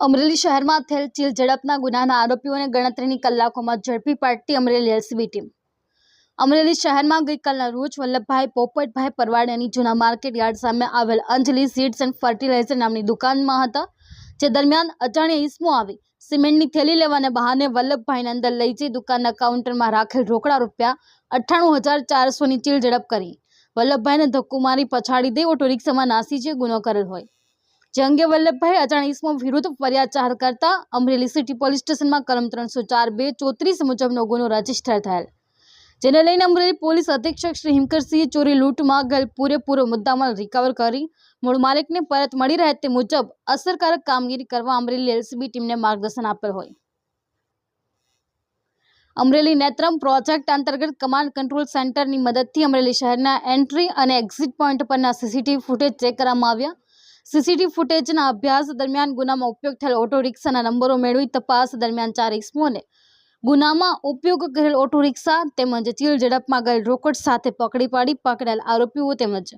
અમરેલી શહેરમાં થયેલ ચીલ ઝડપના ગુનાના આરોપીઓને ગણતરીની કલાકોમાં ઝડપી પાડતી અમરેલી એલસીબી ટીમ. અમરેલી શહેરમાં ગઈકાલના રોજ વલ્લભભાઈ પોપટભાઈ પરવાડિયાની જૂના માર્કેટ યાર્ડ સામે આવેલ અંજલિ સીડ્સ એન્ડ ફર્ટિલાઇઝર નામની દુકાનમાં હતા, જે દરમિયાન અજાણ્યા ઈસમો આવી સિમેન્ટની થેલી લેવાને બહાને વલ્લભભાઈને અંદર લઈ જઈ દુકાનના કાઉન્ટરમાં રાખેલ રોકડા રૂપિયા અઠ્ઠાણું હજાર ચારસોની ચીલ ઝડપ કરી વલ્લભભાઈને ધક્કો મારી પછાડી દઈ ઓટો રિક્ષામાં નાસી જે ગુનો કરેલ હોય. જે અંગે વલ્લભભાઈ અજાણીસમો વિરુદ્ધ ફરિયાદ જાહેર કરતા અમરેલી સિટી પોલીસ સ્ટેશનમાં કલમ ત્રણસો ચાર બે ચોત્રીસ મુજબનો ગુનો રજિસ્ટર થયેલ. જેને લઈને અમરેલી પોલીસ અધિક્ષક શ્રી હિમકરસિંહે ચોરી લૂંટમાં ગયેલ પૂરેપૂરો મુદ્દામાલ રિકવર કરી. મૂળ માલિકને પરત મળી રહે તે મુજબ અસરકારક કામગીરી કરવા અમરેલી એલસીબી ટીમને માર્ગદર્શન આપેલ હોય. અમરેલી નેત્રમ પ્રોજેક્ટ અંતર્ગત કમાન્ડ કંટ્રોલ સેન્ટરની મદદથી અમરેલી શહેરના એન્ટ્રી અને એક્ઝિટ પોઈન્ટ પરના સીસીટીવી ફૂટેજ ચેક કરવામાં આવ્યા. સીસીટીવી ફૂટેજના અભ્યાસ દરમિયાન ગુનામાં ઉપયોગ થયેલ ઓટો રિક્ષાના નંબરો મેળવી તપાસ દરમિયાન ચાર ઇસમોને ગુનામાં ઉપયોગ કરેલ ઓટો રિક્ષા તેમજ ચીલ ઝડપમાં ગયેલ રોકડ સાથે પકડી પાડી પકડાયેલ આરોપીઓ તેમજ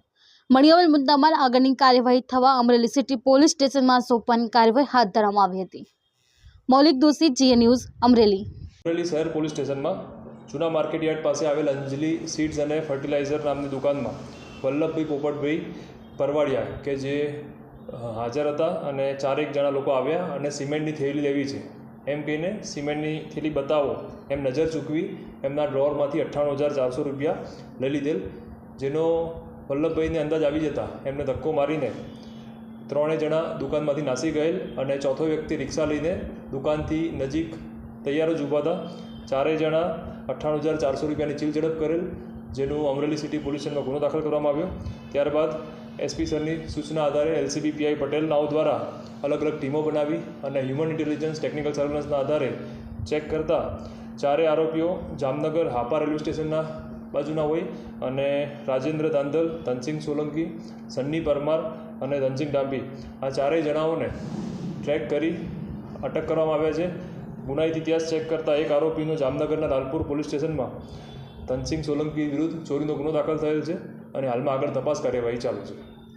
મળી આવેલ મુદ્દામાં આગળની કાર્યવાહી થવા અમરેલી સિટી પોલીસ સ્ટેશનમાં સોંપવાની કાર્યવાહી હાથ ધરવામાં આવી હતી. મૌલિક દોશી, જીએ ન્યૂઝ, અમરેલી. અમરેલી શહેર પોલીસ સ્ટેશનમાં જૂના માર્કેટ યાર્ડ પાસે આવેલ અંજલિ સીડ્સ અને ફર્ટિલાઇઝર નામની દુકાનમાં વલ્લભભાઈ પોપટભાઈ પરવાડિયા કે જે હાજર હતા અને ચારેક જણા લોકો આવ્યા અને સિમેન્ટની થેલી લેવી છે. એમ કહીને સિમેન્ટની થેલી બતાવો. એમ નજર ચૂકવી એમના ડ્રોરમાંથી અઠ્ઠાણું હજાર ચારસો રૂપિયા લઈ લીધેલ, જેનો વલ્લભભાઈને અંદાજ આવી જતા એમને ધક્કો મારીને ત્રણેય જણા દુકાનમાંથી નાસી ગયેલ અને ચોથો વ્યક્તિ રિક્ષા લઈને દુકાનથી નજીક તૈયાર જ ઊભા હતા. ચારેય જણા અઠ્ઠાણું હજાર ચારસો રૂપિયાની ચીલ ઝડપ કરેલ જેનું અમરેલી સિટી પોલીસ સ્ટેશનમાં ગુનો દાખલ કરવામાં આવ્યો. ત્યારબાદ એસપી સરની સૂચના આધારે એલસીબી પીઆઈ પટેલ નાવ દ્વારા અલગ અલગ ટીમો બનાવી અને હ્યુમન ઇન્ટેલિજન્સ ટેકનિકલ સર્વેલન્સના આધારે ચેક કરતાં ચારે આરોપીઓ જામનગર હાપા રેલવે સ્ટેશનના બાજુના હોય અને રાજેન્દ્ર દાંદલ ધનસિંહ સોલંકી, સન્ની પરમાર અને ધનસિંહ ડાંબી આ ચારેય જણાઓને ટ્રેક કરી અટક કરવામાં આવ્યા છે. ગુનાહિત ઇતિહાસ ચેક કરતા એક આરોપીનો જામનગરના લાલપુર પોલીસ સ્ટેશનમાં ધનસિંહ સોલંકી વિરુદ્ધ ચોરીનો ગુનો દાખલ થયેલ છે અને હાલમાં આગળ તપાસ કાર્યવાહી ચાલુ છે.